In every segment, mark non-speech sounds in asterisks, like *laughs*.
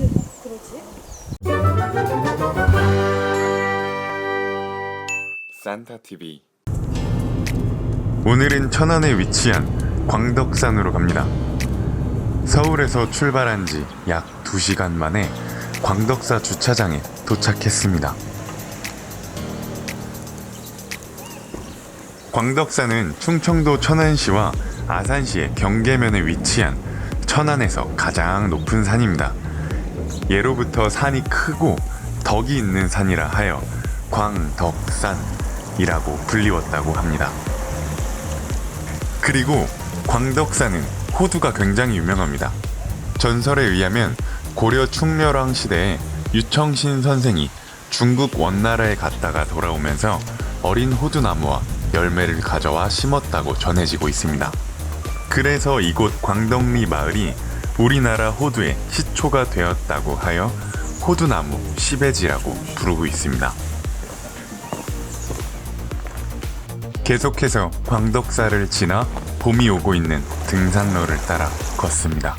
그러지? 산타 TV 오늘은 천안에 위치한 광덕산으로 갑니다. 서울에서 출발한 지 약 2시간 만에 광덕사 주차장에 도착했습니다. 광덕산은 충청도 천안시와 아산시의 경계면에 위치한 천안에서 가장 높은 산입니다. 예로부터 산이 크고 덕이 있는 산이라 하여 광덕산이라고 불리웠다고 합니다. 그리고 광덕산은 호두가 굉장히 유명합니다. 전설에 의하면 고려 충렬왕 시대에 유청신 선생이 중국 원나라에 갔다가 돌아오면서 어린 호두나무와 열매를 가져와 심었다고 전해지고 있습니다. 그래서 이곳 광덕리 마을이 우리나라 호두의 시초가 되었다고 하여 호두나무 시베지라고 부르고 있습니다. 계속해서 광덕사를 지나 봄이 오고 있는 등산로를 따라 걷습니다.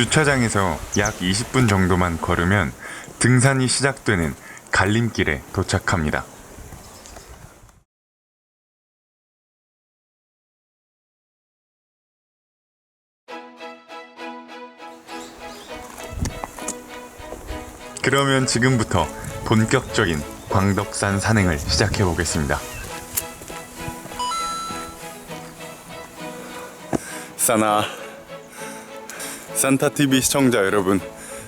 주차장에서 약 20분 정도만 걸으면 등산이 시작되는 갈림길에 도착합니다. 그러면 지금부터 본격적인 광덕산 산행을 시작해 보겠습니다. 사나 산타 TV 시청자 여러분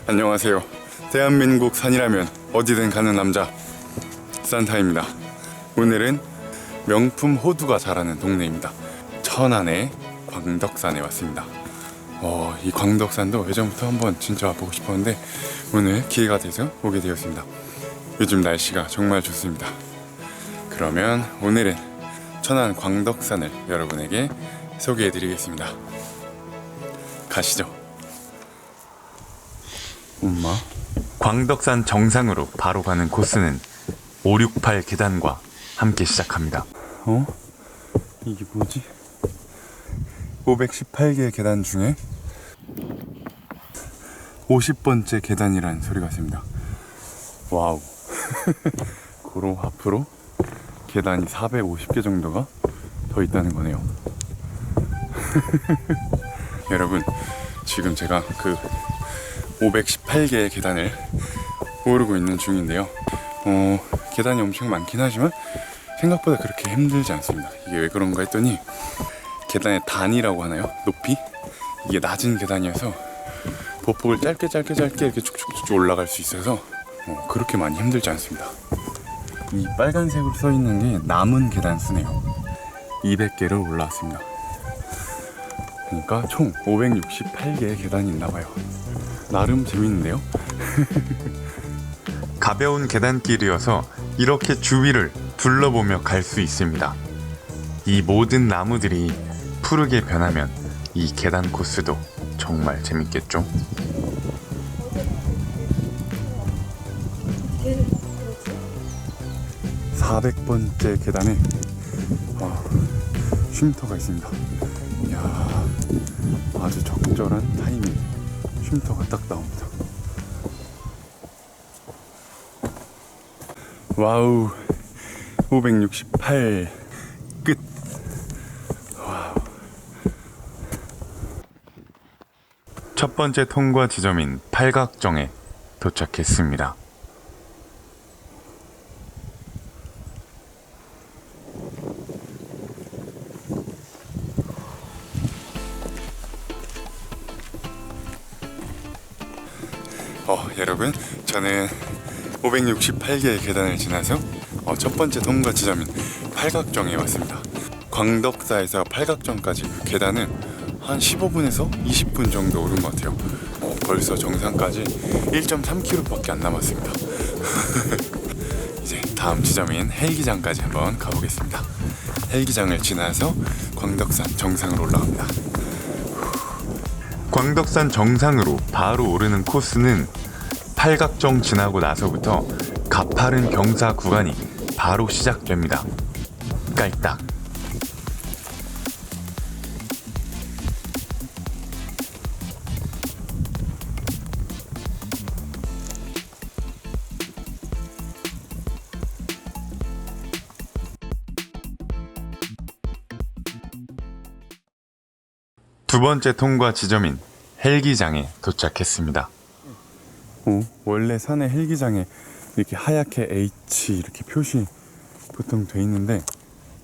안녕하세요. 대한민국 산이라면 어디든 가는 남자 산타입니다. 오늘은 명품 호두가 자라는 동네입니다. 천안의 광덕산에 왔습니다. 어, 이 광덕산도 예전부터 한번 진짜 와보고 싶었는데 오늘 기회가 돼서 오게 되었습니다. 요즘 날씨가 정말 좋습니다. 그러면 오늘은 천안 광덕산을 여러분에게 소개해 드리겠습니다. 가시죠. 엄마. 광덕산 정상으로 바로 가는 코스는 568 계단과 함께 시작합니다. 어? 이게 뭐지? 518개의 계단 중에 50번째 계단이라는 소리가 있습니다. 와우. *laughs* 고로 앞으로 계단이 450개 정도가 더 있다는 거네요. *laughs* 여러분, 지금 제가 그 518개의 계단을 오르고 있는 중인데요. 어, 계단이 엄청 많긴 하지만 생각보다 그렇게 힘들지 않습니다. 이게 왜 그런가 했더니 계단의 단이라고 하나요? 높이? 이게 낮은 계단이어서 보폭을 짧게 짧게 짧게 이렇게 쭉쭉쭉 올라갈 수 있어서 어, 그렇게 많이 힘들지 않습니다. 이 빨간색으로 써 있는 게 남은 계단 수네요. 200개를 올라왔습니다. 그러니까 총 568개의 계단이 있나 봐요. 나름 재밌는데요? *laughs* 가벼운 계단길이어서 이렇게 주위를 둘러보며 갈 수 있습니다. 이 모든 나무들이 푸르게 변하면 이 계단 코스도 정말 재밌겠죠? 걔는 그러지? 400번째 계단에 어, 쉼터가 있습니다. 이야, 아주 적절한 타이밍 쉼터가 딱 나옵니다. 와우, 568 끝. 와우. 첫 번째 통과 지점인 팔각정에 도착했습니다. 여러분, 저는 568개의 계단을 지나서 어, 첫 번째 통과 지점인 팔각정에 왔습니다. 광덕사에서 팔각정까지 그 계단은 한 15분에서 20분 정도 오른 것 같아요. 어, 벌써 정상까지 1.3km밖에 안 남았습니다. *laughs* 이제 다음 지점인 헬기장까지 한번 가보겠습니다. 헬기장을 지나서 광덕산 정상으로 올라갑니다. 광덕산 정상으로 바로 오르는 코스는 팔각정 지나고 나서부터 가파른 경사 구간이 바로 시작됩니다. 깔딱. 두 번째 통과 지점인 헬기장에 도착했습니다. 어, 원래 산의 헬기장에 이렇게 하얗게 H 이렇게 표시 보통 돼 있는데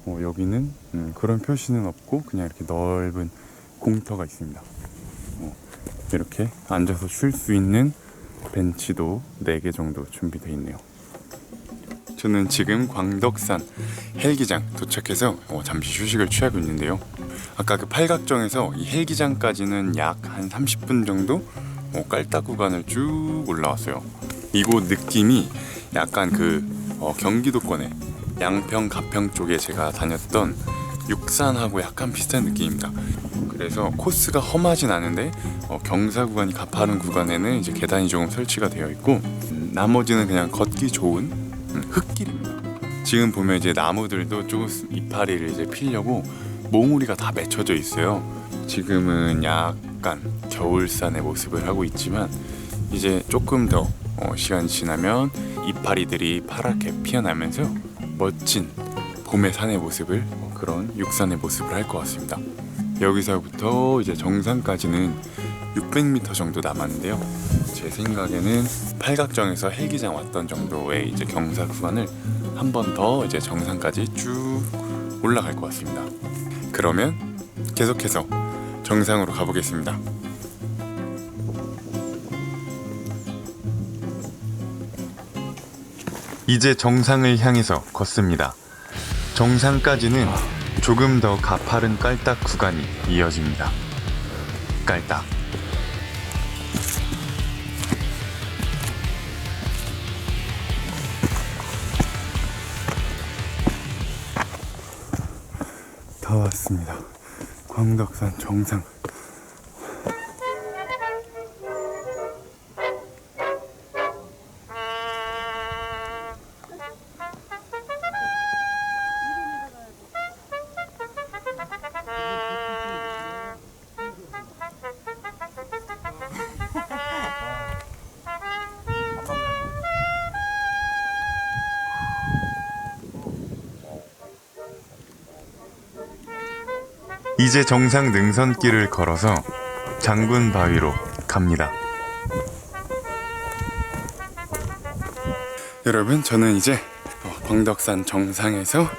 어, 여기는 음, 그런 표시는 없고 그냥 이렇게 넓은 공터가 있습니다. 어, 이렇게 앉아서 쉴 수 있는 벤치도 4개 정도 준비되어 있네요. 저는 지금 광덕산 헬기장 도착해서 어, 잠시 휴식을 취하고 있는데요. 아까 그 팔각정에서 이 헬기장까지는 약 한 30분 정도 어, 깔딱 구간을 쭉 올라왔어요. 이곳 느낌이 약간 그 어, 경기도권의 양평 가평 쪽에 제가 다녔던 육산하고 약간 비슷한 느낌입니다. 그래서 코스가 험하진 않은데 어, 경사 구간이 가파른 구간에는 이제 계단이 조금 설치가 되어 있고 음, 나머지는 그냥 걷기 좋은 음, 흙길입니다. 지금 보면 이제 나무들도 조금 이파리를 이제 피려고 몽우리가 다 맺혀져 있어요. 지금은 약간 겨울산의 모습을 하고 있지만 이제 조금 더 어, 시간이 지나면 이파리들이 파랗게 피어나면서 멋진 봄의 산의 모습을 어, 그런 육산의 모습을 할 것 같습니다. 여기서부터 이제 정상까지는 600m 정도 남았는데요. 제 생각에는 팔각정에서 헬기장 왔던 정도의 이제 경사 구간을 한 번 더 이제 정상까지 쭉 올라갈 것 같습니다. 그러면 계속해서 정상으로 가보겠습니다. 이제 정상을 향해서 걷습니다. 정상까지는 조금 더 가파른 깔딱 구간이 이어집니다. 깔딱. 다 왔습니다. 광덕산 정상. 이제 정상 능선길을 걸어서 장군 바위로 갑니다. 여러분, 저는 이제 어, 광덕산 정상에서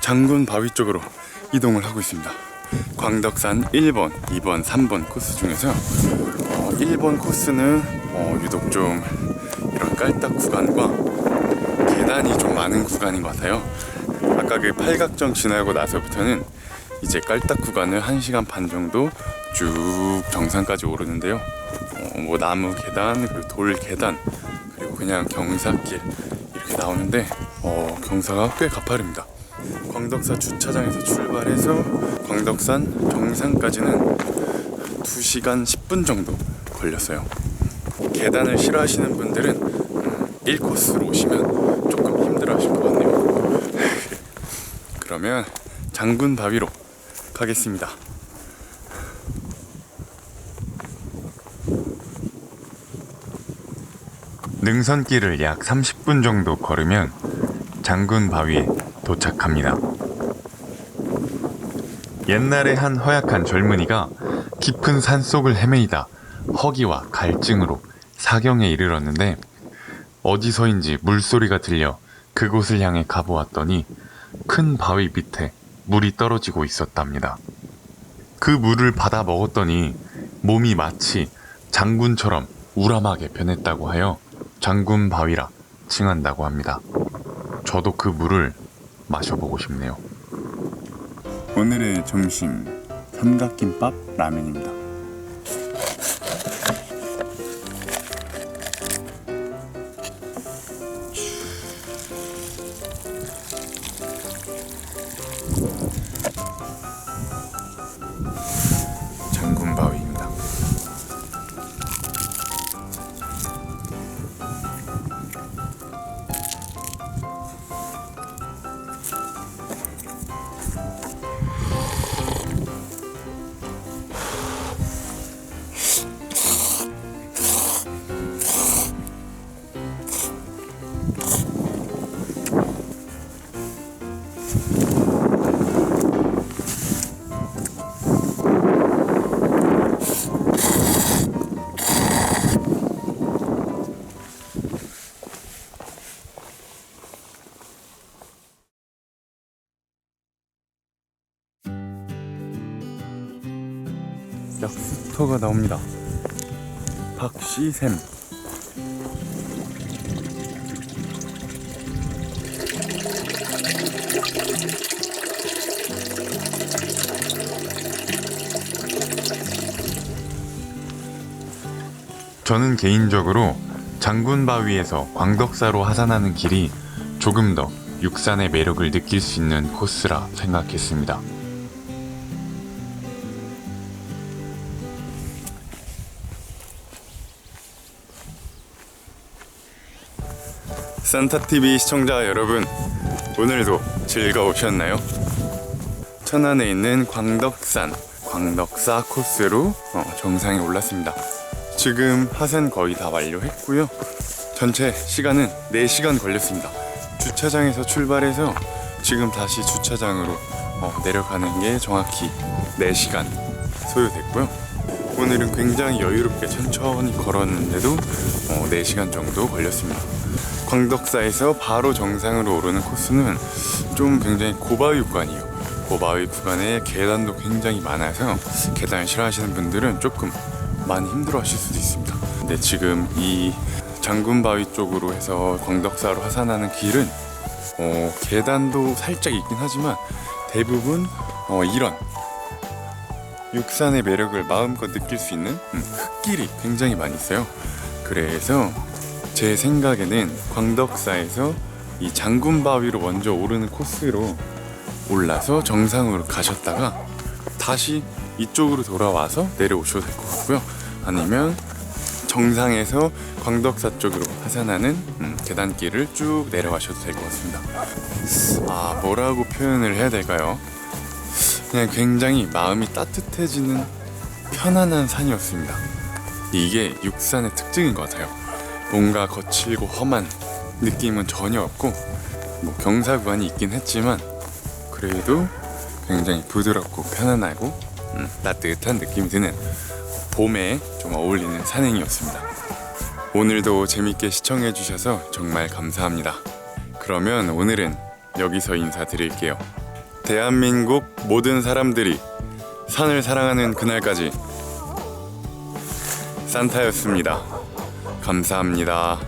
장군 바위 쪽으로 이동을 하고 있습니다. 광덕산 1번, 2번, 3번 코스 중에서 어, 1번 코스는 어, 유독 좀 이런 깔딱 구간과 계단이 좀 많은 구간인 것 같아요. 아까 그 팔각정 지나고 나서부터는 이제 깔딱 구간을 1시간 반 정도 쭉 정상까지 오르는데요. 어, 뭐 나무 계단, 그리고 돌 계단, 그리고 그냥 경사길 이렇게 나오는데 어, 경사가 꽤 가파릅니다. 광덕사 주차장에서 출발해서 광덕산 정상까지는 2시간 10분 정도 걸렸어요. 계단을 싫어하시는 분들은 음, 1코스로 오시면 조금 힘들어 하실 것 같네요. *laughs* 그러면 장군 바위로 가겠습니다. 능선길을 약 30분 정도 걸으면 장군 바위에 도착합니다. 옛날에 한 허약한 젊은이가 깊은 산속을 헤매이다 허기와 갈증으로 사경에 이르렀는데 어디서인지 물소리가 들려 그곳을 향해 가보았더니 큰 바위 밑에 물이 떨어지고 있었답니다. 그 물을 받아 먹었더니 몸이 마치 장군처럼 우람하게 변했다고 하여 장군 바위라 칭한다고 합니다. 저도 그 물을 마셔보고 싶네요. 오늘의 점심 삼각김밥 라면입니다. 약수터가 나옵니다. 박시샘. 저는 개인적으로 장군바위에서 광덕사로 하산하는 길이 조금 더 육산의 매력을 느낄 수 있는 코스라 생각했습니다. 산타TV 시청자 여러분, 오늘도 즐거우셨나요? 천안에 있는 광덕산, 광덕사 코스로 어, 정상에 올랐습니다. 지금 하산 거의 다 완료했고요. 전체 시간은 4시간 걸렸습니다. 주차장에서 출발해서 지금 다시 주차장으로 어, 내려가는 게 정확히 4시간 소요됐고요. 오늘은 굉장히 여유롭게 천천히 걸었는데도 어, 4시간 정도 걸렸습니다. 광덕사에서 바로 정상으로 오르는 코스는 좀 굉장히 고바위 구간이에요. 고바위 구간에 계단도 굉장히 많아서 계단을 싫어하시는 분들은 조금 많이 힘들어 하실 수도 있습니다. 근데 지금 이 장군바위 쪽으로 해서 광덕사로 하산하는 길은 어, 계단도 살짝 있긴 하지만 대부분 어, 이런 육산의 매력을 마음껏 느낄 수 있는 음, 흙길이 굉장히 많이 있어요. 그래서 제 생각에는 광덕사에서 이 장군바위로 먼저 오르는 코스로 올라서 정상으로 가셨다가 다시 이쪽으로 돌아와서 내려오셔도 될 것 같고요. 아니면 정상에서 광덕사 쪽으로 하산하는 음, 계단길을 쭉 내려가셔도 될 것 같습니다. 아 뭐라고 표현을 해야 될까요? 그냥 굉장히 마음이 따뜻해지는 편안한 산이었습니다. 이게 육산의 특징인 것 같아요. 뭔가 거칠고 험한 느낌은 전혀 없고 뭐 경사 구간이 있긴 했지만 그래도 굉장히 부드럽고 편안하고 음, 따뜻한 느낌이 드는 봄에 좀 어울리는 산행이었습니다. 오늘도 재밌게 시청해 주셔서 정말 감사합니다. 그러면 오늘은 여기서 인사드릴게요. 대한민국 모든 사람들이 산을 사랑하는 그날까지 산타였습니다. 감사합니다.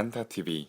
산타 TV